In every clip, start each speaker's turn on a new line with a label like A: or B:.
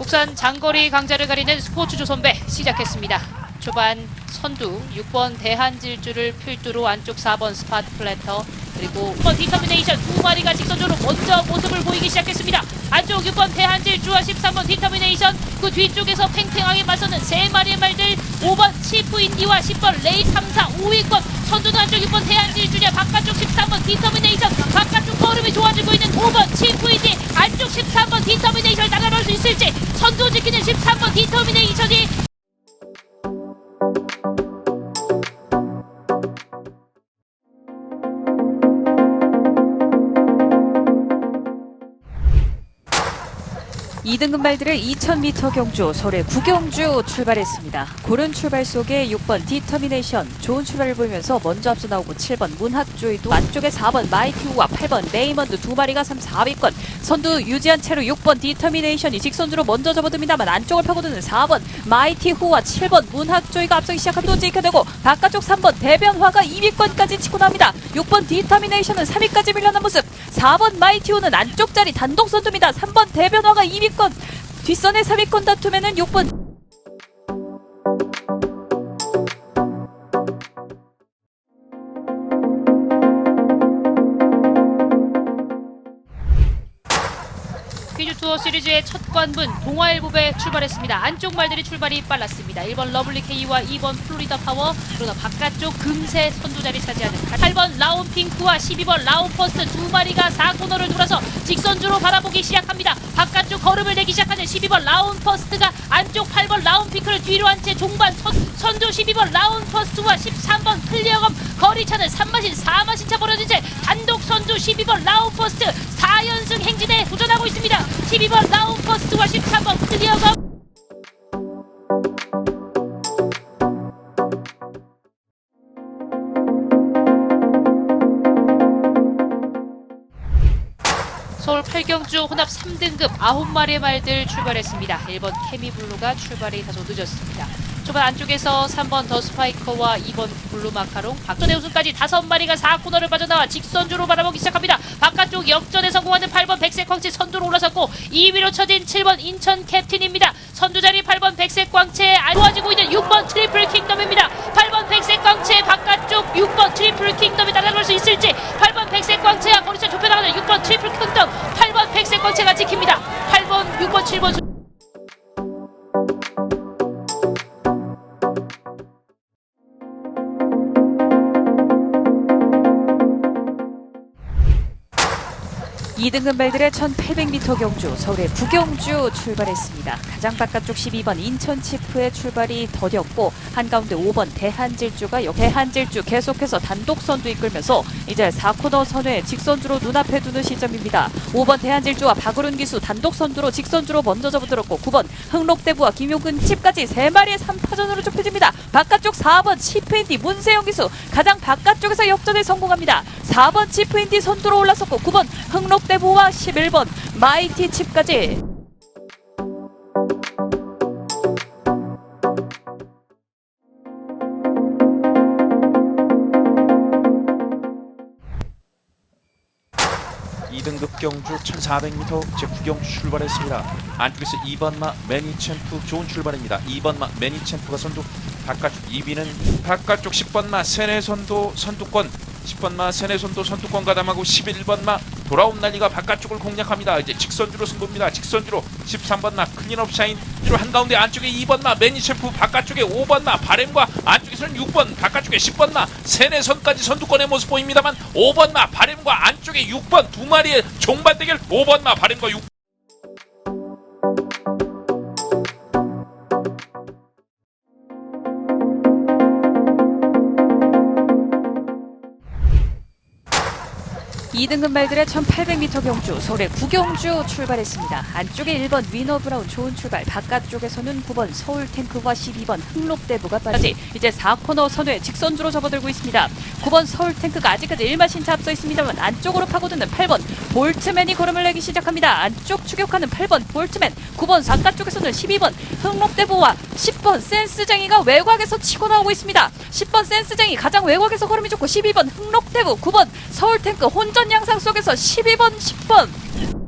A: 국산 장거리 강자를 가리는 스포츠 조선배 시작했습니다. 초반 선두 6번 대한질주를 필두로 안쪽 4번 스파트 플래터 그리고 6번 디터미네이션 두 마리가 직선적으로 먼저 모습을 보이기 시작했습니다. 안쪽 6번 대한질주와 13번 디터미네이션 그 뒤쪽에서 팽팽하게 맞서는 세 마리의 말들 5번 치프인디와 10번 레이 3, 4, 5위권 선두는 안쪽 6번 대한질주냐 바깥쪽 13번 디터미네이션 바깥쪽 걸음이 좋아지고 있는 5번 치프인디 안쪽 13번 디터미네이션 따라갈 수 있을지 선두 지키는 13번 디터미네이션이
B: 이등급 말들의 2000m 경주 서울의 구경주 출발했습니다. 고른 출발 속에 6번 디터미네이션 좋은 출발을 보이면서 먼저 앞서 나오고 7번 문학조이도 안쪽에 4번 마이티우와 8번 레이먼드 두 마리가 3, 4위권 선두 유지한 채로 6번 디터미네이션이 직선주로 먼저 접어듭니다만 안쪽을 파고드는 4번 마이티후와 7번 문학조이가 앞서기 시작하면 또 지켜되고 바깥쪽 3번 대변화가 2위권까지 치고 나옵니다. 6번 디터미네이션은 3위까지 밀려난 모습 4번 마이티우는 안쪽 자리 단독 선두입니다. 3번 대변화가 2위권 뒷선의 3위권 다툼에는 6번
A: 관문 동아일보배 출발했습니다. 안쪽 말들이 출발이 빨랐습니다. 1번 러블리 K와 2번 플로리다 파워 그러나 바깥쪽 금세 선두 자리 차지하는 8번 라온 핑크와 12번 라온 퍼스트 두 마리가 4코너를 돌아서 직선주로 바라보기 시작합니다. 바깥쪽 걸음을 내기 시작하는 12번 라온 퍼스트가 안쪽 8번 라온 핑크를 뒤로 한 채 종반 선, 선두 12번 라온 퍼스트와 13번 클리어검 거리 차는 3마신 4마신 차 벌어진 채 단독 선두 12번 라온 퍼스트 4연승 행진 에 도전하고 있습니다. 12번 라운 퍼스트와 13번 클리어가 서울 8경주 혼합 3등급 9마리의 말들 출발했습니다. 1번 케미블루가 출발이 다소 늦었습니다. 초반 안쪽에서 3번 더 스파이커와 2번 블루 마카롱, 박전의 우승까지 5마리가 4코너를 빠져나와 직선주로 바라보기 시작합니다. 바깥쪽 역전에 성공하는 8번 백색 광채 선두로 올라섰고 2위로 쳐진 7번 인천 캡틴입니다. 선두 자리 8번 백색 광채 좋아지고 있는 6번 트리플 킹덤입니다. 8번 백색 광채 바깥쪽 6번 트리플 킹덤이 따라갈 수 있을지 8번 백색 광채와 거리차 좁혀나가는 6번 트리플 킹덤 8번 백색 광채가 지킵니다. 8번, 6번, 7번 수...
B: 이등급 말들의 1800m 경주 서울의 구경주 출발했습니다. 가장 바깥쪽 12번 인천치프의 출발이 더뎠고 한가운데 5번 대한질주가 역 대한질주 계속해서 단독 선두 이끌면서 이제 4코너 선회 직선주로 눈앞에 두는 시점입니다. 5번 대한질주와 박으룬 기수 단독 선두로 직선주로 먼저 접어들었고 9번 흥록대부와 김용근 칩까지 3마리의 3파전으로 좁혀집니다. 바깥쪽 4번 치프인디 문세영 기수 가장 바깥쪽에서 역전에 성공합니다. 4번 치프인디 선두로 올라섰고 9번 흥록 대부와 11번 마이티 칩까지
C: 이등급 경주 1400m 제9경주 출발했습니다. 안쪽에서 2번마 매니챔프 좋은 출발입니다. 2번마 매니챔프가 선두 바깥쪽 2위는 바깥쪽 10번마 세네선도 선두권 10번마 세네선도 선두권 가담하고 11번마 돌아온 날리가 바깥쪽을 공략합니다. 이제 직선주로 승부입니다. 직선주로 13번 마 클린업 샤인 뒤로 한가운데 안쪽에 2번 마 매니챔프 바깥쪽에 5번 마 바램과 안쪽에서는 6번 바깥쪽에 10번 마 세네선까지 선두권의 모습 보입니다만 5번 마 바램과 안쪽에 6번 두 마리의 종반 대결 5번 마 바램과 6
B: 이등급 말들의 1800m 경주 서울의 구경주 출발했습니다. 안쪽에 1번 위너 브라운 좋은 출발, 바깥쪽에서는 9번 서울 탱크와 12번 흥록대부가 빠지 이제 4코너 선회 직선주로 접어들고 있습니다. 9번 서울 탱크가 아직까지 1마신 차 앞서 있습니다만 안쪽으로 파고드는 8번 볼트맨이 걸음을 내기 시작합니다. 안쪽 추격하는 8번 볼트맨, 9번 바깥쪽에서는 12번 흥록대부와 10번 센스쟁이가 외곽에서 치고 나오고 있습니다. 10번 센스쟁이 가장 외곽에서 걸음이 좋고 12번 흥록대부, 9번 서울 탱크 혼전 양상 속에서 12번, 10번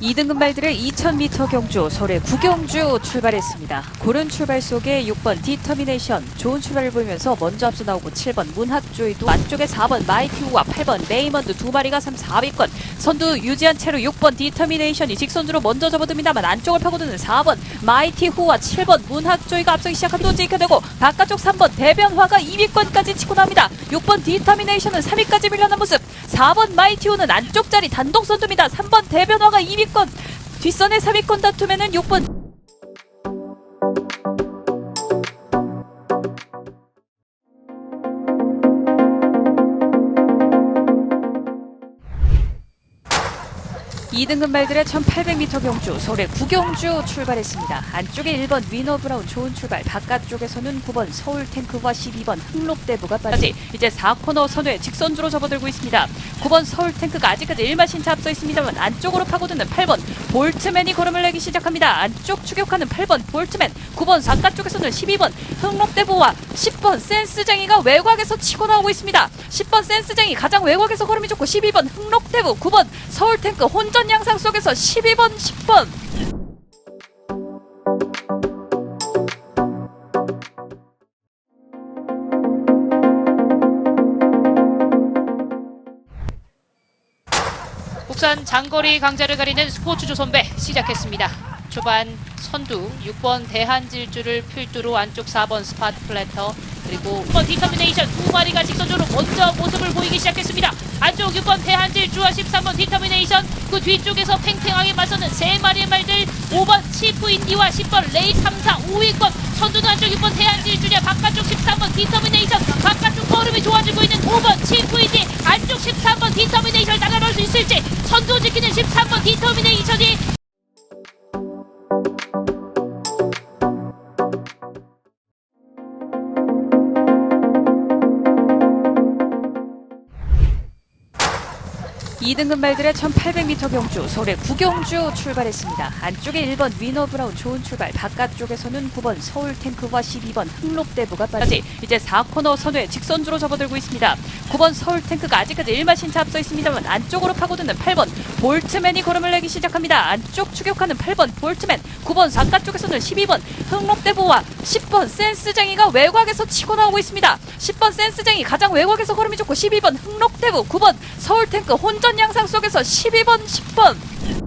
B: 2등급 말들의 2000m 경주 서울의 구경주 출발했습니다. 고른 출발 속에 6번 디터미네이션 좋은 출발을 보이면서 먼저 앞서 나오고 7번 문학조이도 안쪽에 4번 마이티우와 8번 레이먼드 두 마리가 3, 4위권 선두 유지한 채로 6번 디터미네이션이 직선주로 먼저 접어듭니다만 안쪽을 파고드는 4번 마이티후와 7번 문학조이가 앞서기 시작하면 또 지켜내고 바깥쪽 3번 대변화가 2위권까지 치고 나옵니다. 6번 디터미네이션은 3위까지 밀려난 모습 4번 마이티후는 안쪽 자리 단독 선두입니다. 3번 대변화가 2위권 뒷선의 3위권 다툼에는 6번 2등급 말들의 1800m 경주 서울의 구경주 출발했습니다. 안쪽에 1번 위너 브라운 좋은 출발, 바깥쪽에서는 9번 서울 탱크와 12번 흥록대부가 빠지 이제 4코너 선회 직선주로 접어들고 있습니다. 9번 서울 탱크가 아직까지 1마신 차 앞서 있습니다만 안쪽으로 파고드는 8번 볼트맨이 걸음을 내기 시작합니다. 안쪽 추격하는 8번 볼트맨, 9번 바깥쪽에서는 12번 흥록대부와 10번 센스쟁이가 외곽에서 치고 나오고 있습니다. 10번 센스쟁이 가장 외곽에서 걸음이 좋고 12번 흥록대부, 9번 서울 탱크 혼전 양상 속에서 12번, 10번
A: 국산 장거리 강자를 가리는 스포츠 조 선배 시작했습니다. 초반 선두 6번 대한질주를 필두로 안쪽 4번 스파트 플래터 그리고 6번 디터미네이션 두 마리가 직선적으로 먼저 모습을 보이기 시작했습니다. 안쪽 6번 대한질 주와 13번 디터미네이션 그 뒤쪽에서 팽팽하게 맞서는 세 마리의 말들 5번 치프 인디와 10번 레이 3, 4, 5위권 선두는 안쪽 6번 대한질 주냐 바깥쪽 13번 디터미네이션 바깥쪽 걸음이 좋아지고 있는 5번 치프 인디 안쪽 13번 디터미네이션 따라갈 수 있을지 선두 지키는 13번 디터미네이션이
B: 이등급 말들의 1800m 경주 서울의 구경주 출발했습니다. 안쪽에 1번 위너 브라운 좋은 출발, 바깥쪽에서는 9번 서울 탱크와 12번 흥록대부가 빠지 이제 4코너 선회 직선주로 접어들고 있습니다. 9번 서울 탱크가 아직까지 1마신 차 앞서 있습니다만 안쪽으로 파고드는 8번 볼트맨이 걸음을 내기 시작합니다. 안쪽 추격하는 8번 볼트맨, 9번 바깥쪽에서는 12번 흥록대부와 10번 센스쟁이가 외곽에서 치고 나오고 있습니다. 10번 센스쟁이 가장 외곽에서 걸음이 좋고 12번 흥록대부, 9번 서울 탱크 혼전 양상 속에서 12번, 10번